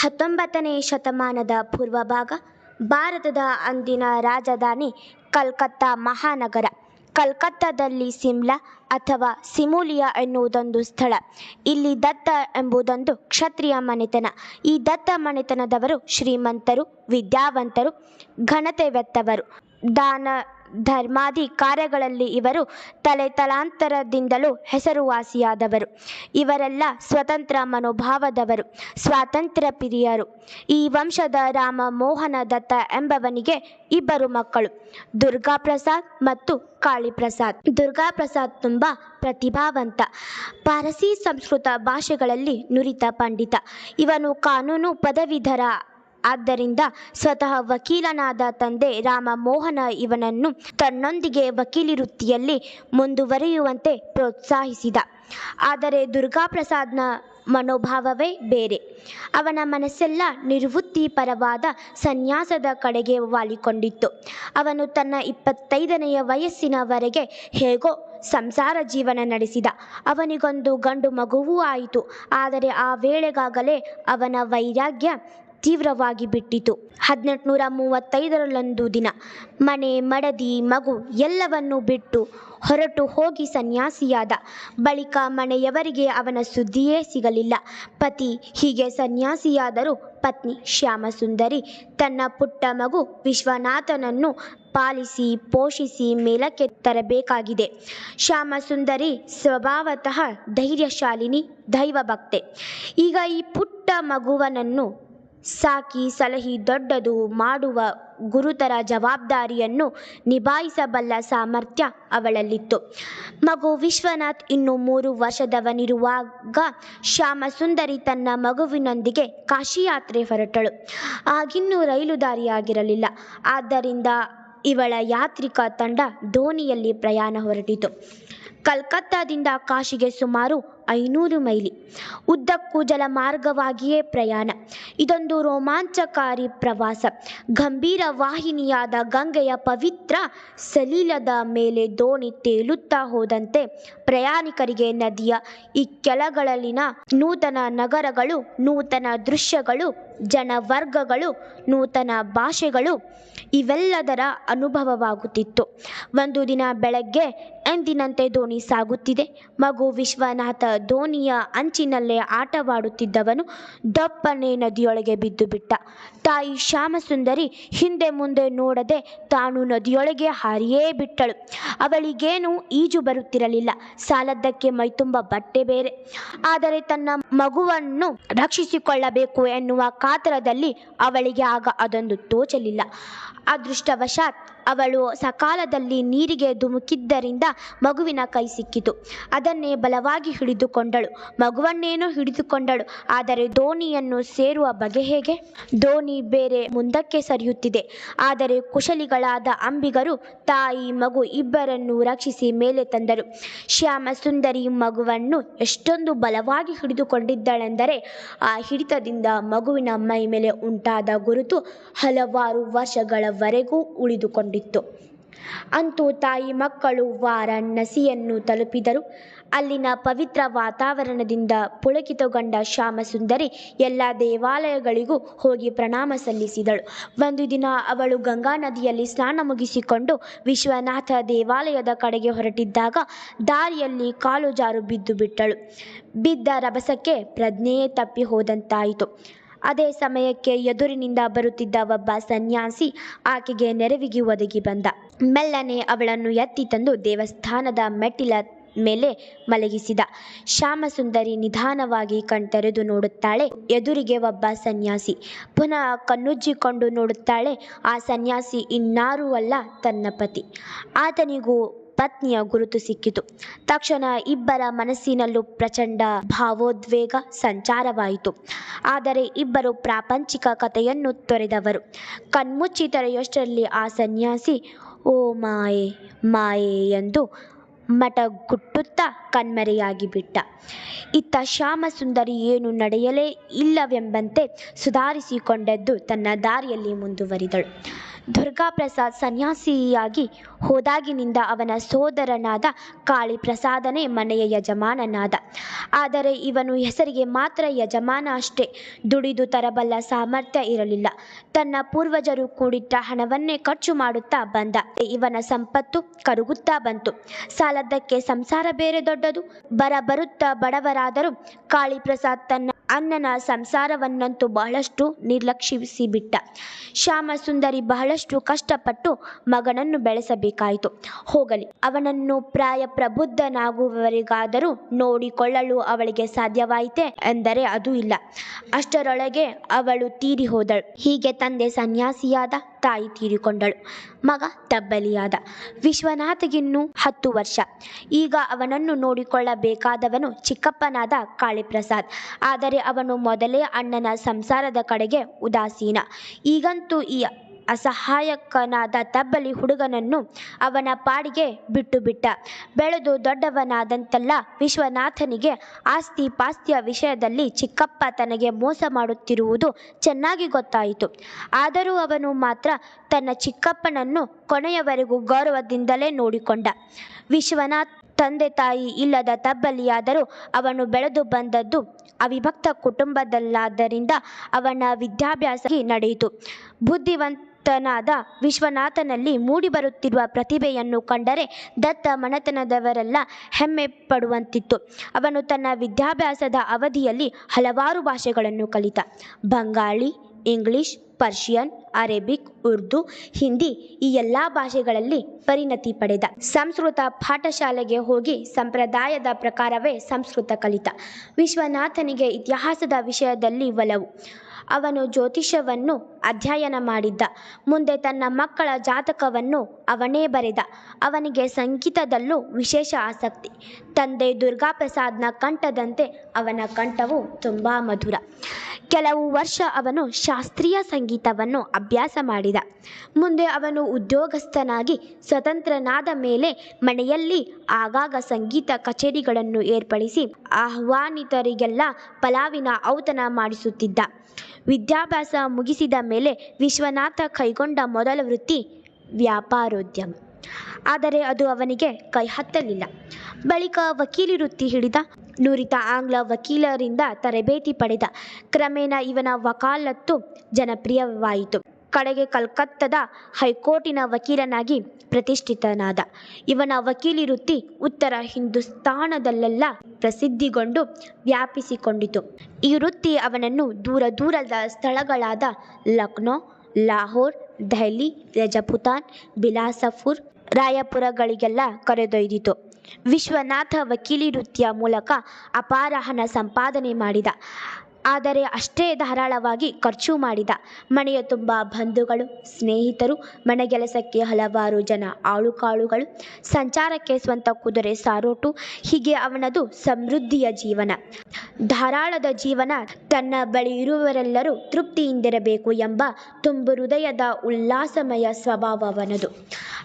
ಹತ್ತೊಂಬತ್ತನೇ ಶತಮಾನದ ಪೂರ್ವಭಾಗ ಭಾರತದ ಅಂದಿನ ರಾಜಧಾನಿ ಕಲ್ಕತ್ತಾ ಮಹಾನಗರ. ಕಲ್ಕತ್ತಾದಲ್ಲಿ ಸಿಮ್ಲಾ ಅಥವಾ ಸಿಮೂಲಿಯಾ ಎನ್ನುವುದೊಂದು ಸ್ಥಳ. ಇಲ್ಲಿ ದತ್ತ ಎಂಬುದೊಂದು ಕ್ಷತ್ರಿಯ ಮನೆತನ. ಈ ದತ್ತ ಮನೆತನದವರು ಶ್ರೀಮಂತರು, ವಿದ್ಯಾವಂತರು ಘನತೆವೆತ್ತವರು ದಾನ ಧರ್ಮಾದಿ ಕಾರ್ಯಗಳಲ್ಲಿ ಇವರು ತಲೆ ತಲಾಂತರದಿಂದಲೂ ಹೆಸರುವಾಸಿಯಾದವರು. ಇವರೆಲ್ಲ ಸ್ವತಂತ್ರ ಮನೋಭಾವದವರು, ಸ್ವಾತಂತ್ರ್ಯ ಪ್ರಿಯರು. ಈ ವಂಶದ ರಾಮ ಮೋಹನ ದತ್ತ ಎಂಬವನಿಗೆ ಇಬ್ಬರು ಮಕ್ಕಳು ದುರ್ಗಾ ಪ್ರಸಾದ್ ಮತ್ತು ಕಾಳಿಪ್ರಸಾದ್. ದುರ್ಗಾಪ್ರಸಾದ್ ತುಂಬ ಪ್ರತಿಭಾವಂತ, ಪಾರಸಿ ಸಂಸ್ಕೃತ ಭಾಷೆಗಳಲ್ಲಿ ನುರಿತ ಪಂಡಿತ. ಇವನು ಕಾನೂನು ಪದವೀಧರ ಆದ್ದರಿಂದ ಸ್ವತಃ ವಕೀಲನಾದ ತಂದೆ ರಾಮ ಮೋಹನ ಇವನನ್ನು ತನ್ನೊಂದಿಗೆ ವಕೀಲಿ ವೃತ್ತಿಯಲ್ಲಿ ಮುಂದುವರಿಯುವಂತೆ ಪ್ರೋತ್ಸಾಹಿಸಿದ. ಆದರೆ ದುರ್ಗಾಪ್ರಸಾದ್ನ ಮನೋಭಾವವೇ ಬೇರೆ. ಅವನ ಮನಸ್ಸೆಲ್ಲ ನಿರ್ವೃತ್ತಿಪರವಾದ ಸನ್ಯಾಸದ ಕಡೆಗೆ ವಾಲಿಕೊಂಡಿತ್ತು. ಅವನು ತನ್ನ ಇಪ್ಪತ್ತೈದನೆಯ ವಯಸ್ಸಿನವರೆಗೆ ಹೇಗೋ ಸಂಸಾರ ಜೀವನ ನಡೆಸಿದ. ಅವನಿಗೊಂದು ಗಂಡು ಮಗುವೂ ಆಯಿತು. ಆದರೆ ಆ ವೇಳೆಗಾಗಲೇ ಅವನ ವೈರಾಗ್ಯ ತೀವ್ರವಾಗಿ ಬಿಟ್ಟಿತು. ಹದಿನೆಂಟುನೂರ ಮೂವತ್ತೈದರಲ್ಲೊಂದು ದಿನ ಮನೆ, ಮಡದಿ, ಮಗು ಎಲ್ಲವನ್ನೂ ಬಿಟ್ಟು ಹೊರಟು ಹೋಗಿ ಸನ್ಯಾಸಿಯಾದ ಬಳಿಕ ಮನೆಯವರಿಗೆ ಅವನ ಸುದ್ದಿಯೇ ಸಿಗಲಿಲ್ಲ. ಪತಿ ಹೀಗೆ ಸನ್ಯಾಸಿಯಾದರೂ ಪತ್ನಿ ಶ್ಯಾಮಸುಂದರಿ ತನ್ನ ಪುಟ್ಟ ಮಗು ವಿಶ್ವನಾಥನನ್ನು ಪಾಲಿಸಿ, ಪೋಷಿಸಿ ಮೇಲಕ್ಕೆ ತರಬೇಕಾಗಿದೆ. ಶ್ಯಾಮಸುಂದರಿ ಸ್ವಭಾವತಃ ಧೈರ್ಯಶಾಲಿನಿ, ದೈವಭಕ್ತೆ. ಈಗ ಈ ಪುಟ್ಟ ಮಗುವನನ್ನು ಸಾಕಿ ಸಲಹಿ ದೊಡ್ಡದು ಮಾಡುವ ಗುರುತರ ಜವಾಬ್ದಾರಿಯನ್ನು ನಿಭಾಯಿಸಬಲ್ಲ ಸಾಮರ್ಥ್ಯ ಅವಳಲ್ಲಿತ್ತು. ಮಗು ವಿಶ್ವನಾಥ್ ಇನ್ನು ಮೂರು ವರ್ಷದವನಿರುವಾಗ ಶ್ಯಾಮಸುಂದರಿ ತನ್ನ ಮಗುವಿನೊಂದಿಗೆ ಕಾಶಿಯಾತ್ರೆ ಹೊರಟಳು. ಆಗಿನ್ನೂ ರೈಲು ದಾರಿಯಾಗಿರಲಿಲ್ಲ. ಆದ್ದರಿಂದ ಇವಳ ಯಾತ್ರಿಕ ತಂಡ ದೋಣಿಯಲ್ಲಿ ಪ್ರಯಾಣ ಹೊರಟಿತು. ಕಲ್ಕತ್ತಾದಿಂದ ಕಾಶಿಗೆ ಸುಮಾರು ಐನೂರು ಮೈಲಿ. ಉದ್ದಕ್ಕೂ ಜಲಮಾರ್ಗವಾಗಿಯೇ ಪ್ರಯಾಣ. ಇದೊಂದು ರೋಮಾಂಚಕಾರಿ ಪ್ರವಾಸ. ಗಂಭೀರ ವಾಹಿನಿಯಾದ ಗಂಗೆಯ ಪವಿತ್ರ ಸಲೀಲದ ಮೇಲೆ ದೋಣಿ ತೇಲುತ್ತಾ ಹೋದಂತೆ ಪ್ರಯಾಣಿಕರಿಗೆ ನದಿಯ ಈ ಕೆಳಗಳಲ್ಲಿನ ನೂತನ ನಗರಗಳು, ನೂತನ ದೃಶ್ಯಗಳು, ಜನವರ್ಗಗಳು, ನೂತನ ಭಾಷೆಗಳು ಇವೆಲ್ಲದರ ಅನುಭವವಾಗುತ್ತಿತ್ತು. ಒಂದು ದಿನ ಬೆಳಗ್ಗೆ ಎಂದಿನಂತೆ ದೋಣಿ ಸಾಗುತ್ತಿದೆ. ಮಗು ವಿಶ್ವನಾಥ ದೋಣಿಯ ಅಂಚಿನಲ್ಲೇ ಆಟವಾಡುತ್ತಿದ್ದವನು ದಪ್ಪನೆ ನದಿಯೊಳಗೆ ಬಿದ್ದು ಬಿಟ್ಟ ತಾಯಿ ಶ್ಯಾಮಸುಂದರಿ ಹಿಂದೆ ಮುಂದೆ ನೋಡದೆ ತಾನು ನದಿಯೊಳಗೆ ಹಾರಿಯೇ ಬಿಟ್ಟಳು. ಅವಳಿಗೇನು ಈಜು ಬರುತ್ತಿರಲಿಲ್ಲ. ಸಾಲದ್ದಕ್ಕೆ ಮೈತುಂಬ ಬಟ್ಟೆ ಬೇರೆ. ಆದರೆ ತನ್ನ ಮಗುವನ್ನು ರಕ್ಷಿಸಿಕೊಳ್ಳಬೇಕು ಎನ್ನುವ ಕಾತರದಲ್ಲಿ ಅವಳಿಗೆ ಆಗ ಅದೊಂದು ತೋಚಲಿಲ್ಲ. ಅದೃಷ್ಟವಶಾತ್ ಅವಳು ಸಕಾಲದಲ್ಲಿ ನೀರಿಗೆ ಧುಮುಕಿದ್ದರಿಂದ ಮಗುವಿನ ಕೈ ಸಿಕ್ಕಿತು. ಅದನ್ನೇ ಬಲವಾಗಿ ಹಿಡಿದುಕೊಂಡಳು. ಮಗುವನ್ನೇನೋ ಹಿಡಿದುಕೊಂಡಳು. ಆದರೆ ದೋಣಿಯನ್ನು ಸೇರುವ ಬಗೆ ಹೇಗೆ? ದೋಣಿ ಬೇರೆ ಮುಂದಕ್ಕೆ ಸರಿಯುತ್ತಿದೆ. ಆದರೆ ಕುಶಲಿಗಳಾದ ಅಂಬಿಗರು, ತಾಯಿ, ಮಗು ಇಬ್ಬರನ್ನು ರಕ್ಷಿಸಿ ಮೇಲೆ ತಂದರು. ಶ್ಯಾಮ ಸುಂದರಿ ಮಗುವನ್ನು ಎಷ್ಟೊಂದು ಬಲವಾಗಿ ಹಿಡಿದುಕೊಂಡಿದ್ದಳೆಂದರೆ, ಆ ಹಿಡಿತದಿಂದ ಮಗುವಿನ ಮೈ ಮೇಲೆ ಉಂಟಾದ ಗುರುತು ಹಲವಾರು ವರ್ಷಗಳವರೆಗೂ ಉಳಿದುಕೊಂಡಿತ್ತು. ಅಂತೂ ತಾಯಿ ಮಕ್ಕಳು ವಾರಾಣಸಿಯನ್ನು ತಲುಪಿದರು. ಅಲ್ಲಿನ ಪವಿತ್ರ ವಾತಾವರಣದಿಂದ ಪುಳಕಿತಗೊಂಡ ಶ್ಯಾಮಸುಂದರಿ ಎಲ್ಲ ದೇವಾಲಯಗಳಿಗೂ ಹೋಗಿ ಪ್ರಣಾಮ ಸಲ್ಲಿಸಿದಳು. ಒಂದು ದಿನ ಅವಳು ಗಂಗಾ ನದಿಯಲ್ಲಿ ಸ್ನಾನ ಮುಗಿಸಿಕೊಂಡು ವಿಶ್ವನಾಥ ದೇವಾಲಯದ ಕಡೆಗೆ ಹೊರಟಿದ್ದಾಗ ದಾರಿಯಲ್ಲಿ ಕಾಲು ಜಾರು ಬಿದ್ದು ಬಿಟ್ಟಳು. ಬಿದ್ದ ರಭಸಕ್ಕೆ ಪ್ರಜ್ಞೆಯೇ ತಪ್ಪಿ ಹೋದಂತಾಯಿತು. ಅದೇ ಸಮಯಕ್ಕೆ ಎದುರಿನಿಂದ ಬರುತ್ತಿದ್ದ ಒಬ್ಬ ಸನ್ಯಾಸಿ ಆಕೆಗೆ ನೆರವಿಗೆ ಒದಗಿ ಬಂದ. ಮೆಲ್ಲನೆ ಅವಳನ್ನು ಎತ್ತಿ ತಂದು ದೇವಸ್ಥಾನದ ಮೆಟ್ಟಿಲ ಮೇಲೆ ಮಲಗಿಸಿದ. ಶ್ಯಾಮಸುಂದರಿ ನಿಧಾನವಾಗಿ ಕಣ್ತೆರೆದು ನೋಡುತ್ತಾಳೆ. ಎದುರಿಗೆ ಒಬ್ಬ ಸನ್ಯಾಸಿ. ಪುನಃ ಕಣ್ಣುಜ್ಜಿಕೊಂಡು ನೋಡುತ್ತಾಳೆ, ಆ ಸನ್ಯಾಸಿ ಇನ್ನಾರೂ ಅಲ್ಲ ತನ್ನ ಪತಿ. ಆತನಿಗೂ ಪತ್ನಿಯ ಗುರುತು ಸಿಕ್ಕಿತು. ತಕ್ಷಣ ಇಬ್ಬರ ಮನಸ್ಸಿನಲ್ಲೂ ಪ್ರಚಂಡ ಭಾವೋದ್ವೇಗ ಸಂಚಾರವಾಯಿತು. ಆದರೆ ಇಬ್ಬರು ಪ್ರಾಪಂಚಿಕ ಕಥೆಯನ್ನು ತೊರೆದವರು. ಕಣ್ಮುಚ್ಚಿ ತೆರೆಯುವಷ್ಟರಲ್ಲಿ ಆ ಸನ್ಯಾಸಿ, ಓ ಮಾಯೆ ಮಾಯೆ ಎಂದು ಮಟಗುಟ್ಟುತ್ತಾ ಕಣ್ಮರೆಯಾಗಿ ಬಿಟ್ಟ ಇತ್ತ ಶ್ಯಾಮಸುಂದರಿ ಏನು ನಡೆಯಲೇ ಇಲ್ಲವೆಂಬಂತೆ ಸುಧಾರಿಸಿಕೊಂಡದ್ದು ತನ್ನ ದಾರಿಯಲ್ಲಿ ಮುಂದುವರಿದಳು. ದುರ್ಗಾಪ್ರಸಾದ್ ಸನ್ಯಾಸಿಯಾಗಿ ಹೋದಾಗಿನಿಂದ ಅವನ ಸೋದರನಾದ ಕಾಳಿಪ್ರಸಾದನೇ ಮನೆಯ ಯಜಮಾನನಾದ. ಆದರೆ ಇವನು ಹೆಸರಿಗೆ ಮಾತ್ರ ಯಜಮಾನ ಅಷ್ಟೇ. ದುಡಿದು ತರಬಲ್ಲ ಸಾಮರ್ಥ್ಯ ಇರಲಿಲ್ಲ. ತನ್ನ ಪೂರ್ವಜರು ಕೂಡಿಟ್ಟ ಹಣವನ್ನೇ ಖರ್ಚು ಮಾಡುತ್ತಾ ಬಂದ. ಇವನ ಸಂಪತ್ತು ಕರುಗುತ್ತಾ ಬಂತು. ಸಾಲದಕ್ಕೆ ಸಂಸಾರ ಬೇರೆ ದೊಡ್ಡದು. ಬರ ಬರುತ್ತಾ ಬಡವರಾದರೂ ಕಾಳಿಪ್ರಸಾದ್ ತನ್ನ ಅಣ್ಣನ ಸಂಸಾರವನ್ನಂತೂ ಬಹಳಷ್ಟು ನಿರ್ಲಕ್ಷಿಸಿಬಿಟ್ಟ. ಶ್ಯಾಮ ಸುಂದರಿ ಬಹಳಷ್ಟು ಕಷ್ಟಪಟ್ಟು ಮಗನನ್ನು ಬೆಳೆಸಬೇಕಾಯಿತು. ಹೋಗಲಿ, ಅವನನ್ನು ಪ್ರಾಯ ಪ್ರಬುದ್ಧನಾಗುವವರೆಗಾದರೂ ನೋಡಿಕೊಳ್ಳಲು ಅವಳಿಗೆ ಸಾಧ್ಯವಾಯಿತೆ ಎಂದರೆ ಅದು ಇಲ್ಲ. ಅಷ್ಟರೊಳಗೆ ಅವಳು ತೀರಿ ಹೋದಳು ಹೀಗೆ ತಂದೆ ಸನ್ಯಾಸಿಯಾದ ತಾಯಿ ತೀರಿಕೊಂಡಳು. ಮಗ ತಬ್ಬಲಿಯಾದ. ವಿಶ್ವನಾಥಗಿನ್ನೂ ಹತ್ತು ವರ್ಷ. ಈಗ ಅವನನ್ನು ನೋಡಿಕೊಳ್ಳಬೇಕಾದವನು ಚಿಕ್ಕಪ್ಪನಾದ ಕಾಳಿಪ್ರಸಾದ್. ಆದರೆ ಅವನು ಮೊದಲೇ ಅಣ್ಣನ ಸಂಸಾರದ ಕಡೆಗೆ ಉದಾಸೀನ. ಈಗಂತೂ ಈ ಅಸಹಾಯಕನಾದ ತಬ್ಬಲಿ ಹುಡುಗನನ್ನು ಅವನ ಪಾಡಿಗೆ ಬಿಟ್ಟು ಬಿಟ್ಟ ಬೆಳೆದು ದೊಡ್ಡವನಾದಂತೆಲ್ಲ ವಿಶ್ವನಾಥನಿಗೆ ಆಸ್ತಿ ಪಾಸ್ತಿಯ ವಿಷಯದಲ್ಲಿ ಚಿಕ್ಕಪ್ಪ ತನಗೆ ಮೋಸ ಮಾಡುತ್ತಿರುವುದು ಚೆನ್ನಾಗಿ ಗೊತ್ತಾಯಿತು. ಆದರೂ ಅವನು ಮಾತ್ರ ತನ್ನ ಚಿಕ್ಕಪ್ಪನನ್ನು ಕೊನೆಯವರೆಗೂ ಗೌರವದಿಂದಲೇ ನೋಡಿಕೊಂಡ. ವಿಶ್ವನಾಥ್ ತಂದೆ ತಾಯಿ ಇಲ್ಲದ ತಬ್ಬಲಿಯಾದರೂ ಅವನು ಬೆಳೆದು ಬಂದದ್ದು ಅವಿಭಕ್ತ ಕುಟುಂಬದಲ್ಲಾದ್ದರಿಂದ ಅವನ ವಿದ್ಯಾಭ್ಯಾಸ ನಡೆಯಿತು. ಬುದ್ಧಿವಂತನಾದ ವಿಶ್ವನಾಥನಲ್ಲಿ ಮೂಡಿಬರುತ್ತಿರುವ ಪ್ರತಿಭೆಯನ್ನು ಕಂಡರೆ ದತ್ತ ಮನೆತನದವರೆಲ್ಲ ಹೆಮ್ಮೆ ಪಡುವಂತಿತ್ತು ಅವನು ತನ್ನ ವಿದ್ಯಾಭ್ಯಾಸದ ಅವಧಿಯಲ್ಲಿ ಹಲವಾರು ಭಾಷೆಗಳನ್ನು ಕಲಿತ. Bengali, English, Persian, Arabic, Urdu, Hindi ಈ ಎಲ್ಲ ಭಾಷೆಗಳಲ್ಲಿ ಪರಿಣತಿ ಪಡೆದ. ಸಂಸ್ಕೃತ ಪಾಠಶಾಲೆಗೆ ಹೋಗಿ ಸಂಪ್ರದಾಯದ ಪ್ರಕಾರವೇ ಸಂಸ್ಕೃತ ಕಲಿತ. ವಿಶ್ವನಾಥನಿಗೆ ಇತಿಹಾಸದ ವಿಷಯದಲ್ಲಿ ಒಲವು. ಅವನು ಜ್ಯೋತಿಷ್ಯವನ್ನು ಅಧ್ಯಯನ ಮಾಡಿದ್ದ. ಮುಂದೆ ತನ್ನ ಮಕ್ಕಳ ಜಾತಕವನ್ನು ಅವನೇ ಬರೆದ. ಅವನಿಗೆ ಸಂಗೀತದಲ್ಲೂ ವಿಶೇಷ ಆಸಕ್ತಿ. ತಂದೆ ದುರ್ಗಾಪ್ರಸಾದ್ನ ಕಂಠದಂತೆ ಅವನ ಕಂಠವು ತುಂಬ ಮಧುರ. ಕೆಲವು ವರ್ಷ ಅವನು ಶಾಸ್ತ್ರೀಯ ಸಂಗೀತವನ್ನು ಅಭ್ಯಾಸ ಮಾಡಿದ. ಮುಂದೆ ಅವನು ಉದ್ಯೋಗಸ್ಥನಾಗಿ ಸ್ವತಂತ್ರನಾದ ಮೇಲೆ ಮನೆಯಲ್ಲಿ ಆಗಾಗ ಸಂಗೀತ ಕಚೇರಿಗಳನ್ನು ಏರ್ಪಡಿಸಿ ಆಹ್ವಾನಿತರಿಗೆಲ್ಲ ಪಲಾವಿನ ಔತಣ ಮಾಡಿಸುತ್ತಿದ್ದ. ವಿದ್ಯಾಭ್ಯಾಸ ಮುಗಿಸಿದ ಮೇಲೆ ವಿಶ್ವನಾಥ ಕೈಗೊಂಡ ಮೊದಲ ವೃತ್ತಿ ವ್ಯಾಪಾರೋದ್ಯಮ. ಆದರೆ ಅದು ಅವನಿಗೆ ಕೈ ಹತ್ತಲಿಲ್ಲ. ಬಳಿಕ ವಕೀಲಿ ವೃತ್ತಿ ಹಿಡಿದ ನುರಿತ ಆಂಗ್ಲ ವಕೀಲರಿಂದ ತರಬೇತಿ ಪಡೆದ ಕ್ರಮೇಣ ಇವನ ವಕಾಲತ್ತು ಜನಪ್ರಿಯವಾಯಿತು. ಕಡೆಗೆ ಕಲ್ಕತ್ತದ ಹೈಕೋರ್ಟಿನ ವಕೀಲನಾಗಿ ಪ್ರತಿಷ್ಠಿತನಾದ. ಇವನ ವಕೀಲಿ ವೃತ್ತಿ ಉತ್ತರ ಹಿಂದೂಸ್ತಾನದಲ್ಲೆಲ್ಲ ಪ್ರಸಿದ್ಧಿಗೊಂಡು ವ್ಯಾಪಿಸಿಕೊಂಡಿತು. ಈ ವೃತ್ತಿ ಅವನನ್ನು ದೂರ ದೂರದ ಸ್ಥಳಗಳಾದ ಲಕ್ನೋ, ಲಾಹೋರ್, ದೆಹಲಿ, ರಜಪುತಾನ್, ಬಿಲಾಸಪುರ್, ರಾಯಪುರಗಳಿಗೆಲ್ಲ ಕರೆದೊಯ್ದಿತು. ವಿಶ್ವನಾಥ ವಕೀಲಿ ವೃತ್ತಿಯ ಮೂಲಕ ಅಪಾರ ಹಣ ಸಂಪಾದನೆ ಮಾಡಿದ. ಆದರೆ ಅಷ್ಟೇ ಧಾರಾಳವಾಗಿ ಖರ್ಚು ಮಾಡಿದ ಮನೆಯ ತುಂಬ ಬಂಧುಗಳು, ಸ್ನೇಹಿತರು ಮನೆಗೆಲಸಕ್ಕೆ ಹಲವಾರು ಜನ ಆಳುಕಾಳುಗಳು, ಸಂಚಾರಕ್ಕೆ ಸ್ವಂತ ಕುದುರೆ ಸಾರೋಟು, ಹೀಗೆ ಅವನದು ಸಮೃದ್ಧಿಯ ಜೀವನ. ಧಾರಾಳದ ಜೀವನ ತನ್ನ ಬಳಿ ಇರುವವರೆಲ್ಲರೂ ತೃಪ್ತಿಯಿಂದಿರಬೇಕು ಎಂಬ ತುಂಬು ಹೃದಯದ ಉಲ್ಲಾಸಮಯ ಸ್ವಭಾವವನದು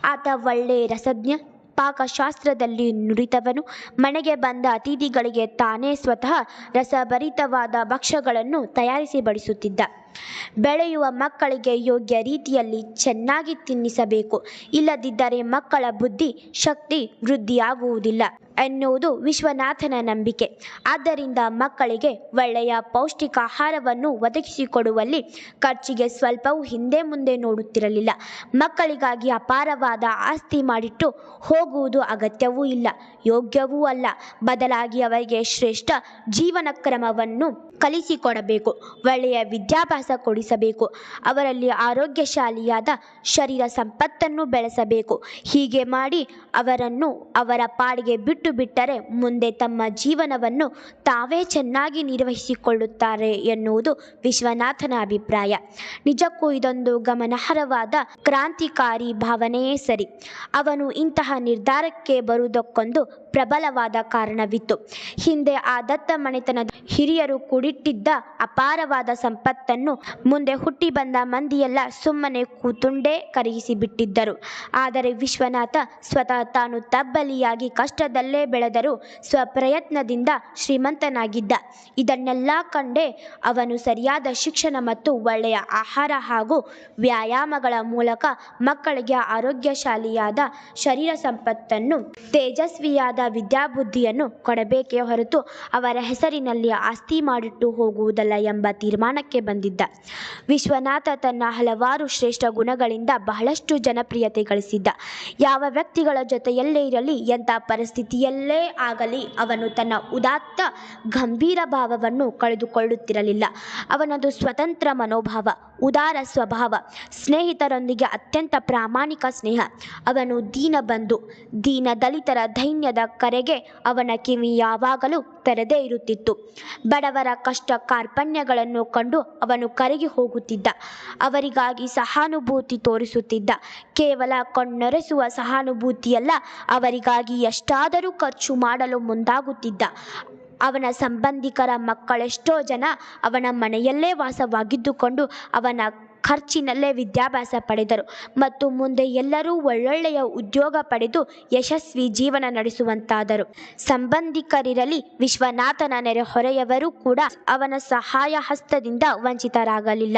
ಆತ ಒಳ್ಳೆ ರಸಜ್ಞ ಪಾಕಶಾಸ್ತ್ರದಲ್ಲಿ ನುರಿತವನು. ಮನೆಗೆ ಬಂದ ಅತಿಥಿಗಳಿಗೆ ತಾನೇ ಸ್ವತಃ ರಸಭರಿತವಾದ ಭಕ್ಷ್ಯಗಳನ್ನು ತಯಾರಿಸಿ ಬಡಿಸುತ್ತಿದ್ದ ಬೆಳೆಯುವ ಮಕ್ಕಳಿಗೆ ಯೋಗ್ಯ ರೀತಿಯಲ್ಲಿ ಚೆನ್ನಾಗಿ ತಿನ್ನಿಸಬೇಕು. ಇಲ್ಲದಿದ್ದರೆ ಮಕ್ಕಳ ಬುದ್ಧಿ, ಶಕ್ತಿ ವೃದ್ಧಿಯಾಗುವುದಿಲ್ಲ. ಎನ್ನುವುದು ವಿಶ್ವನಾಥನ ನಂಬಿಕೆ. ಆದ್ದರಿಂದ ಮಕ್ಕಳಿಗೆ ಒಳ್ಳೆಯ ಪೌಷ್ಟಿಕ ಆಹಾರವನ್ನು ಒದಗಿಸಿಕೊಡುವಲ್ಲಿ ಖರ್ಚಿಗೆ ಸ್ವಲ್ಪವೂ ಹಿಂದೆ ಮುಂದೆ ನೋಡುತ್ತಿರಲಿಲ್ಲ. ಮಕ್ಕಳಿಗಾಗಿ ಅಪಾರವಾದ ಆಸ್ತಿ ಮಾಡಿಟ್ಟು ಹೋಗುವುದು ಅಗತ್ಯವೂ ಇಲ್ಲ, ಯೋಗ್ಯವೂ ಅಲ್ಲ. ಬದಲಾಗಿ ಅವರಿಗೆ ಶ್ರೇಷ್ಠ ಜೀವನ ಕ್ರಮವನ್ನು ಕಲಿಸಿಕೊಡಬೇಕು, ಒಳ್ಳೆಯ ವಿದ್ಯಾಭ್ಯಾಸ ಕೊಡಿಸಬೇಕು, ಅವರಲ್ಲಿ ಆರೋಗ್ಯಶಾಲಿಯಾದ ಶರೀರ ಸಂಪತ್ತನ್ನು ಬೆಳೆಸಬೇಕು. ಹೀಗೆ ಮಾಡಿ ಅವರನ್ನು ಅವರ ಪಾಡಿಗೆ ಬಿಟ್ಟು ಬಿಟ್ಟರೆ ಮುಂದೆ ತಮ್ಮ ಜೀವನವನ್ನು ತಾವೇ ಚೆನ್ನಾಗಿ ನಿರ್ವಹಿಸಿಕೊಳ್ಳುತ್ತಾರೆ ಎನ್ನುವುದು ವಿಶ್ವನಾಥನ ಅಭಿಪ್ರಾಯ. ನಿಜಕ್ಕೂ ಇದೊಂದು ಗಮನಾರ್ಹವಾದ ಕ್ರಾಂತಿಕಾರಿ ಭಾವನೆಯೇ ಸರಿ. ಅವನು ಇಂತಹ ನಿರ್ಧಾರಕ್ಕೆ ಬರುವುದಕ್ಕೊಂದು ಪ್ರಬಲವಾದ ಕಾರಣವಿತ್ತು. ಹಿಂದೆ ಆ ದತ್ತ ಮನೆತನದ ಹಿರಿಯರು ಕೂಡಿಟ್ಟಿದ್ದ ಅಪಾರವಾದ ಸಂಪತ್ತನ್ನು ಮುಂದೆ ಹುಟ್ಟಿ ಬಂದ ಮಂದಿಯೆಲ್ಲ ಸುಮ್ಮನೆ ಕೂತುಂಡೇ ಕರಗಿಸಿ ಬಿಟ್ಟಿದ್ದರು ಆದರೆ ವಿಶ್ವನಾಥ ಸ್ವತಃ ತಾನು ತಬ್ಬಲಿಯಾಗಿ ಕಷ್ಟದಲ್ಲೇ ಬೆಳೆದರೂ ಸ್ವಪ್ರಯತ್ನದಿಂದ ಶ್ರೀಮಂತನಾಗಿದ್ದ. ಇದನ್ನೆಲ್ಲ ಕಂಡೇ ಅವನು ಸರಿಯಾದ ಶಿಕ್ಷಣ ಮತ್ತು ಒಳ್ಳೆಯ ಆಹಾರ ಹಾಗೂ ವ್ಯಾಯಾಮಗಳ ಮೂಲಕ ಮಕ್ಕಳಿಗೆ ಆರೋಗ್ಯಶಾಲಿಯಾದ ಶರೀರ ಸಂಪತ್ತನ್ನು ತೇಜಸ್ವಿಯಾದ ವಿದ್ಯಾಬುದ್ಧಿಯನ್ನು ಕೊಡಬೇಕೇ ಹೊರತು ಅವರ ಹೆಸರಿನಲ್ಲಿ ಆಸ್ತಿ ಮಾಡಿಟ್ಟು ಹೋಗುವುದಲ್ಲ ಎಂಬ ತೀರ್ಮಾನಕ್ಕೆ ಬಂದಿದ್ದ. ವಿಶ್ವನಾಥ ತನ್ನ ಹಲವಾರು ಶ್ರೇಷ್ಠ ಗುಣಗಳಿಂದ ಬಹಳಷ್ಟು ಜನಪ್ರಿಯತೆ ಗಳಿಸಿದ್ದ. ಯಾವ ವ್ಯಕ್ತಿಗಳ ಜೊತೆಯಲ್ಲೇ ಇರಲಿ, ಎಂಥ ಪರಿಸ್ಥಿತಿಯಲ್ಲೇ ಆಗಲಿ, ಅವನು ತನ್ನ ಉದಾತ್ತ, ಗಂಭೀರ ಭಾವವನ್ನು ಕಳೆದುಕೊಳ್ಳುತ್ತಿರಲಿಲ್ಲ. ಅವನದು ಸ್ವತಂತ್ರ ಮನೋಭಾವ, ಉದಾರ ಸ್ವಭಾವ, ಸ್ನೇಹಿತರೊಂದಿಗೆ ಅತ್ಯಂತ ಪ್ರಾಮಾಣಿಕ ಸ್ನೇಹ. ಅವನು ದೀನಬಂಧು ದೀನ ದಲಿತರ ದೈನ್ಯದ ಕರೆಗೆ ಅವನ ಕಿವಿ ಯಾವಾಗಲೂ ತೆರೆದೇ ಇರುತ್ತಿತ್ತು. ಬಡವರ ಕಷ್ಟ ಕಾರ್ಪಣ್ಯಗಳನ್ನು ಕಂಡು ಅವನು ಕರಗಿ ಹೋಗುತ್ತಿದ್ದ. ಅವರಿಗಾಗಿ ಸಹಾನುಭೂತಿ ತೋರಿಸುತ್ತಿದ್ದ. ಕೇವಲ ಕಣ್ಣೊರೆಸುವ ಸಹಾನುಭೂತಿಯಲ್ಲ, ಅವರಿಗಾಗಿ ಎಷ್ಟಾದರೂ ಖರ್ಚು ಮಾಡಲು ಮುಂದಾಗುತ್ತಿದ್ದ. ಅವನ ಸಂಬಂಧಿಕರ ಮಕ್ಕಳೆಷ್ಟೋ ಜನ ಅವನ ಮನೆಯಲ್ಲೇ ವಾಸವಾಗಿದ್ದುಕೊಂಡು ಅವನ ಖರ್ಚಿನಲ್ಲೇ ವಿದ್ಯಾಭ್ಯಾಸ ಪಡೆದರು ಮತ್ತು ಮುಂದೆ ಎಲ್ಲರೂ ಒಳ್ಳೊಳ್ಳೆಯ ಉದ್ಯೋಗ ಪಡೆದು ಯಶಸ್ವಿ ಜೀವನ ನಡೆಸುವಂತಾದರು. ಸಂಬಂಧಿಕರಿರಲಿ ವಿಶ್ವನಾಥನ ನೆರೆಹೊರೆಯವರೂ ಕೂಡ ಅವನ ಸಹಾಯ ಹಸ್ತದಿಂದ ವಂಚಿತರಾಗಲಿಲ್ಲ.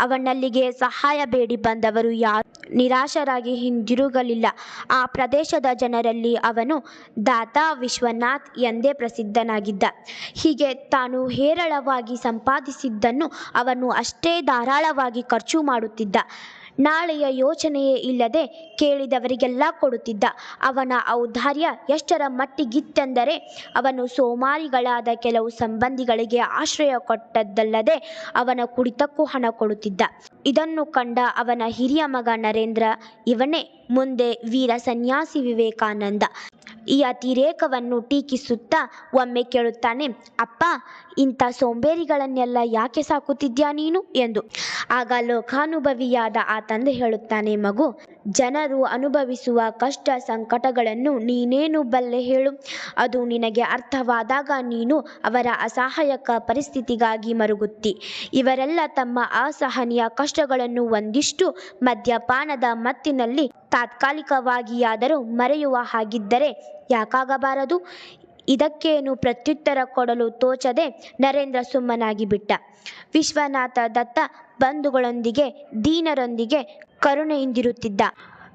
ಅವನಲ್ಲಿಗೆ ಸಹಾಯ ಬೇಡಿ ಬಂದವರು ಯಾರು? ನಿರಾಶರಾಗಿ ಹಿಂದಿರುಗಲಿಲ್ಲ. ಆ ಪ್ರದೇಶದ ಜನರಲ್ಲಿ ಅವನು ದಾತಾ ವಿಶ್ವನಾಥ್ ಎಂದೇ ಪ್ರಸಿದ್ಧನಾಗಿದ್ದ. ಹೀಗೆ ತಾನು ಹೇರಳವಾಗಿ ಸಂಪಾದಿಸಿದ್ದನ್ನು ಅವನು ಅಷ್ಟೇ ಧಾರಾಳವಾಗಿ ಖರ್ಚು ಮಾಡುತ್ತಿದ್ದ. ನಾಳೆಯ ಯೋಚನೆಯೇ ಇಲ್ಲದೆ ಕೇಳಿದವರಿಗೆಲ್ಲ ಕೊಡುತ್ತಿದ್ದ. ಅವನ ಔದಾರ್ಯ ಎಷ್ಟರ ಮಟ್ಟಿಗಿತ್ತೆಂದರೆ ಅವನು ಸೋಮಾರಿಗಳಾದ ಕೆಲವು ಸಂಬಂಧಿಗಳಿಗೆ ಆಶ್ರಯ ಕೊಟ್ಟದ್ದಲ್ಲದೆ ಅವನ ಕುಡಿತಕ್ಕೂ ಹಣ ಕೊಡುತ್ತಿದ್ದ. ಇದನ್ನು ಕಂಡ ಅವನ ಹಿರಿಯ ಮಗ ನರೇಂದ್ರ, ಇವನೇ ಮುಂದೆ ವೀರ ಸನ್ಯಾಸಿ ವಿವೇಕಾನಂದ. ಈ ಅತಿರೇಕವನ್ನು ಟೀಕಿಸುತ್ತಾ ಒಮ್ಮೆ ಕೇಳುತ್ತಾನೆ, ಅಪ್ಪ, ಇಂಥ ಸೋಂಬೇರಿಗಳನ್ನೆಲ್ಲ ಯಾಕೆ ಸಾಕುತ್ತಿದ್ಯಾ ನೀನು? ಎಂದು. ಆಗ ಲೋಕಾನುಭವಿಯಾದ ಆ ತಂದೆ ಹೇಳುತ್ತಾನೆ, ಮಗು ಜನರು ಅನುಭವಿಸುವ ಕಷ್ಟ ಸಂಕಟಗಳನ್ನು ನೀನೇನು ಬಲ್ಲೆ ಹೇಳು. ಅದು ನಿನಗೆ ಅರ್ಥವಾದಾಗ ನೀನು ಅವರ ಅಸಹಾಯಕ ಪರಿಸ್ಥಿತಿಗಾಗಿ ಮರುಗುತ್ತಿ. ಇವರೆಲ್ಲ ತಮ್ಮ ಅಸಹನೀಯ ಕಷ್ಟಗಳನ್ನು ಒಂದಿಷ್ಟು ಮದ್ಯಪಾನದ ಮತ್ತಿನಲ್ಲಿ ತಾತ್ಕಾಲಿಕವಾಗಿಯಾದರೂ ಮರೆಯುವ ಹಾಗಿದ್ದರೆ ಯಾಕಾಗಬಾರದು? ಇದಕ್ಕೇನು ಪ್ರತ್ಯುತ್ತರ ಕೊಡಲು ತೋಚದೆ ನರೇಂದ್ರ ಸುಮ್ಮನಾಗಿಬಿಟ್ಟ. ವಿಶ್ವನಾಥ ದತ್ತ ಬಂಧುಗಳೊಂದಿಗೆ, ದೀನರೊಂದಿಗೆ ಕರುಣೆಯಿಂದಿರುತ್ತಿದ್ದ,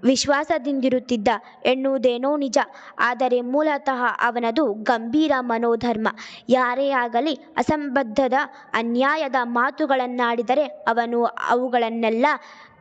ವಿಶ್ವಾಸದಿಂದಿರುತ್ತಿದ್ದ ಎನ್ನುವುದೇನೋ ನಿಜ. ಆದರೆ ಮೂಲತಃ ಅವನದು ಗಂಭೀರ ಮನೋಧರ್ಮ. ಯಾರೇ ಆಗಲಿ ಅಸಂಬದ್ಧದ ಅನ್ಯಾಯದ ಮಾತುಗಳನ್ನಾಡಿದರೆ ಅವನು ಅವುಗಳನ್ನೆಲ್ಲ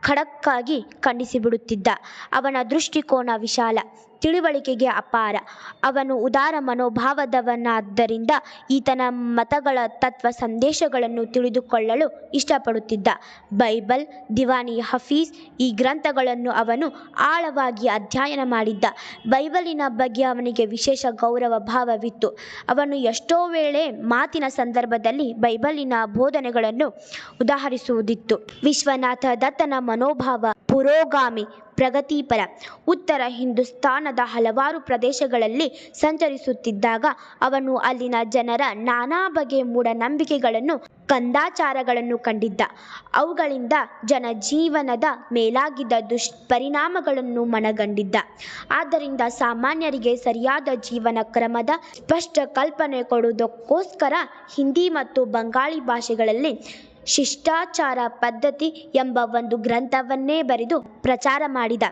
ಖಡಕ್ಕಾಗಿ ಖಂಡಿಸಿಬಿಡುತ್ತಿದ್ದ. ಅವನ ದೃಷ್ಟಿಕೋನ ವಿಶಾಲ, ತಿಳುವಳಿಕೆಗೆ ಅಪಾರ. ಅವನು ಉದಾರ ಮನೋಭಾವದವನಾದ್ದರಿಂದ ಈತನ ಮತಗಳ ತತ್ವ ಸಂದೇಶಗಳನ್ನು ತಿಳಿದುಕೊಳ್ಳಲು ಇಷ್ಟಪಡುತ್ತಿದ್ದ. ಬೈಬಲ್, ದಿವಾನಿ ಹಫೀಸ್ ಈ ಗ್ರಂಥಗಳನ್ನು ಅವನು ಆಳವಾಗಿ ಅಧ್ಯಯನ ಮಾಡಿದ್ದ. ಬೈಬಲಿನ ಬಗ್ಗೆ ಅವನಿಗೆ ವಿಶೇಷ ಗೌರವ ಭಾವವಿತ್ತು ಅವನು ಎಷ್ಟೋ ವೇಳೆ ಮಾತಿನ ಸಂದರ್ಭದಲ್ಲಿ ಬೈಬಲಿನ ಬೋಧನೆಗಳನ್ನು ಉದಾಹರಿಸುವುದಿತ್ತು. ವಿಶ್ವನಾಥ ದತ್ತನ ಮನೋಭಾವ, ಪುರೋಗಾಮಿ, ಪ್ರಗತಿಪರ ಉತ್ತರ ಹಿಂದೂಸ್ತಾನದ ಹಲವಾರು ಪ್ರದೇಶಗಳಲ್ಲಿ ಸಂಚರಿಸುತ್ತಿದ್ದಾಗ ಅವನು ಅಲ್ಲಿನ ಜನರ ನಾನಾ ಬಗೆಯ ಮೂಢನಂಬಿಕೆಗಳನ್ನು, ಕಂದಾಚಾರಗಳನ್ನು ಕಂಡಿದ್ದ. ಅವುಗಳಿಂದ ಜನಜೀವನದ ಮೇಲಾಗಿದ್ದ ದುಷ್ಪರಿಣಾಮಗಳನ್ನು ಮನಗಂಡಿದ್ದ. ಆದ್ದರಿಂದ ಸಾಮಾನ್ಯರಿಗೆ ಸರಿಯಾದ ಜೀವನ ಕ್ರಮದ ಸ್ಪಷ್ಟ ಕಲ್ಪನೆ ಕೊಡುವುದಕ್ಕೋಸ್ಕರ ಹಿಂದಿ ಮತ್ತು ಬಂಗಾಳಿ ಭಾಷೆಗಳಲ್ಲಿ ಶಿಷ್ಟಾಚಾರ ಪದ್ಧತಿ ಎಂಬ ಒಂದು ಗ್ರಂಥವನ್ನೇ ಬರೆದು ಪ್ರಚಾರ ಮಾಡಿದ.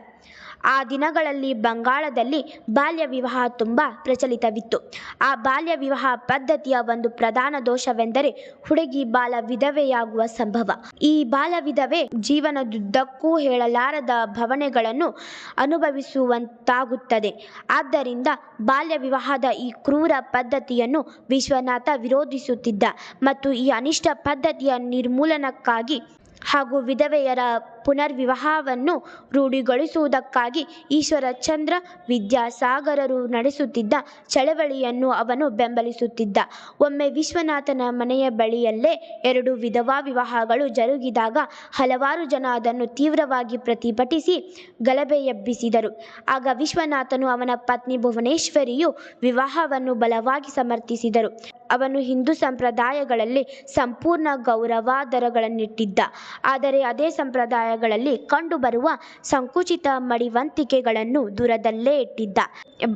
ಆ ದಿನಗಳಲ್ಲಿ ಬಂಗಾಳದಲ್ಲಿ ಬಾಲ್ಯ ವಿವಾಹ ತುಂಬ ಪ್ರಚಲಿತವಿತ್ತು. ಆ ಬಾಲ್ಯ ವಿವಾಹ ಪದ್ಧತಿಯ ಒಂದು ಪ್ರಧಾನ ದೋಷವೆಂದರೆ ಹುಡುಗಿ ಬಾಲ ವಿಧವೆಯಾಗುವ ಸಂಭವ. ಈ ಬಾಲ ವಿಧವೆ ಜೀವನದುದ್ದಕ್ಕೂ ಹೇಳಲಾರದ ಭವನೆಗಳನ್ನು ಅನುಭವಿಸುವಂತಾಗುತ್ತದೆ. ಆದ್ದರಿಂದ ಬಾಲ್ಯ ವಿವಾಹದ ಈ ಕ್ರೂರ ಪದ್ಧತಿಯನ್ನು ವಿಶ್ವನಾಥ ವಿರೋಧಿಸುತ್ತಿದ್ದ ಮತ್ತು ಈ ಅನಿಷ್ಟ ಪದ್ಧತಿಯ ನಿರ್ಮೂಲನಕ್ಕಾಗಿ ಹಾಗೂ ವಿಧವೆಯರ ಪುನರ್ವಿವಾಹವನ್ನು ರೂಢಿಗೊಳಿಸುವುದಕ್ಕಾಗಿ ಈಶ್ವರಚಂದ್ರ ವಿದ್ಯಾಸಾಗರರು ನಡೆಸುತ್ತಿದ್ದ ಚಳವಳಿಯನ್ನು ಅವನು ಬೆಂಬಲಿಸುತ್ತಿದ್ದ. ಒಮ್ಮೆ ವಿಶ್ವನಾಥನ ಮನೆಯ ಬಳಿಯಲ್ಲೇ ಎರಡು ವಿಧವಾ ವಿವಾಹಗಳು ಜರುಗಿದಾಗ ಹಲವಾರು ಜನ ಅದನ್ನು ತೀವ್ರವಾಗಿ ಪ್ರತಿಭಟಿಸಿ ಗಲಭೆ ಎಬ್ಬಿಸಿದರು ಆಗ ವಿಶ್ವನಾಥನು ಅವನ ಪತ್ನಿ ಭುವನೇಶ್ವರಿಯು ವಿವಾಹವನ್ನು ಬಲವಾಗಿ ಸಮರ್ಥಿಸಿದರು. ಅವನು ಹಿಂದೂ ಸಂಪ್ರದಾಯಗಳಲ್ಲಿ ಸಂಪೂರ್ಣ ಗೌರವಾದರಗಳನ್ನಿಟ್ಟಿದ್ದ. ಆದರೆ ಅದೇ ಸಂಪ್ರದಾಯಗಳಲ್ಲಿ ಕಂಡುಬರುವ ಸಂಕುಚಿತ ಮಡಿವಂತಿಕೆಗಳನ್ನು ದೂರದಲ್ಲೇ ಇಟ್ಟಿದ್ದ.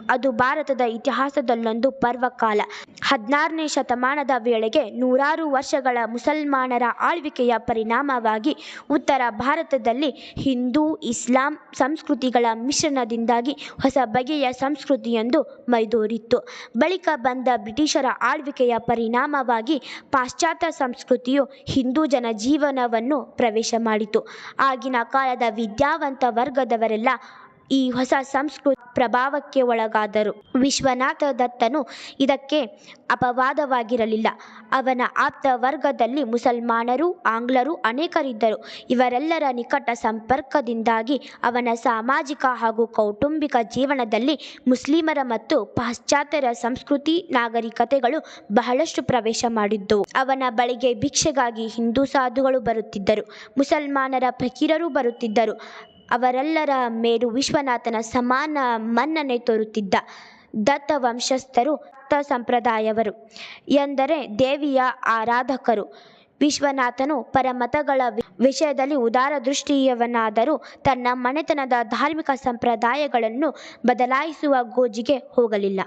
ಅದು ಭಾರತದ ಇತಿಹಾಸದಲ್ಲೊಂದು ಪರ್ವಕಾಲ. ಹದಿನಾರನೇ ಶತಮಾನದ ವೇಳೆಗೆ ನೂರಾರು ವರ್ಷಗಳ ಮುಸಲ್ಮಾನರ ಆಳ್ವಿಕೆಯ ಪರಿಣಾಮವಾಗಿ ಉತ್ತರ ಭಾರತದಲ್ಲಿ ಹಿಂದೂ, ಇಸ್ಲಾಂ ಸಂಸ್ಕೃತಿಗಳ ಮಿಶ್ರಣದಿಂದಾಗಿ ಹೊಸ ಬಗೆಯ ಸಂಸ್ಕೃತಿಯೊಂದು ಮೈದೂರಿತ್ತು. ಬಳಿಕ ಬಂದ ಬ್ರಿಟಿಷರ ಆಳ್ವಿಕೆಯ ಪರಿಣಾಮವಾಗಿ ಪಾಶ್ಚಾತ್ಯ ಸಂಸ್ಕೃತಿಯು ಹಿಂದೂ ಜನಜೀವನವನ್ನು ಪ್ರವೇಶ ಮಾಡಿತು. ಆಗಿನ ಕಾಲದ ವಿದ್ಯಾವಂತ ವರ್ಗದವರೆಲ್ಲ ಈ ಹೊಸ ಸಂಸ್ಕೃತಿ ಪ್ರಭಾವಕ್ಕೆ ಒಳಗಾದರು. ವಿಶ್ವನಾಥ ದತ್ತನು ಇದಕ್ಕೆ ಅಪವಾದವಾಗಿರಲಿಲ್ಲ. ಅವನ ಆಪ್ತ ವರ್ಗದಲ್ಲಿ ಮುಸಲ್ಮಾನರು, ಆಂಗ್ಲರು ಅನೇಕರಿದ್ದರು. ಇವರೆಲ್ಲರ ನಿಕಟ ಸಂಪರ್ಕದಿಂದಾಗಿ ಅವನ ಸಾಮಾಜಿಕ ಹಾಗೂ ಕೌಟುಂಬಿಕ ಜೀವನದಲ್ಲಿ ಮುಸ್ಲಿಮರ ಮತ್ತು ಪಾಶ್ಚಾತ್ಯರ ಸಂಸ್ಕೃತಿ ನಾಗರಿಕತೆಗಳು ಬಹಳಷ್ಟು ಪ್ರವೇಶ ಮಾಡಿದ್ದವು. ಅವನ ಬಳಿಗೆ ಭಿಕ್ಷೆಗಾಗಿ ಹಿಂದೂ ಸಾಧುಗಳು ಬರುತ್ತಿದ್ದರು. ಮುಸಲ್ಮಾನರ ಫಕೀರರು ಬರುತ್ತಿದ್ದರು. ಅವರೆಲ್ಲರ ಮೇಲೂ ವಿಶ್ವನಾಥನ ಸಮಾನ ಮನ್ನಣೆ ತೋರುತ್ತಿದ್ದ ದತ್ತ ವಂಶಸ್ಥರು ದತ್ತ ಸಂಪ್ರದಾಯವರು ಎಂದರೆ ದೇವಿಯ ಆರಾಧಕರು. ವಿಶ್ವನಾಥನು ಪರಮತಗಳ ವಿಷಯದಲ್ಲಿ ಉದಾರ ದೃಷ್ಟಿಯವನಾದರೂ ತನ್ನ ಮನೆತನದ ಧಾರ್ಮಿಕ ಸಂಪ್ರದಾಯಗಳನ್ನು ಬದಲಾಯಿಸುವ ಗೋಜಿಗೆ ಹೋಗಲಿಲ್ಲ.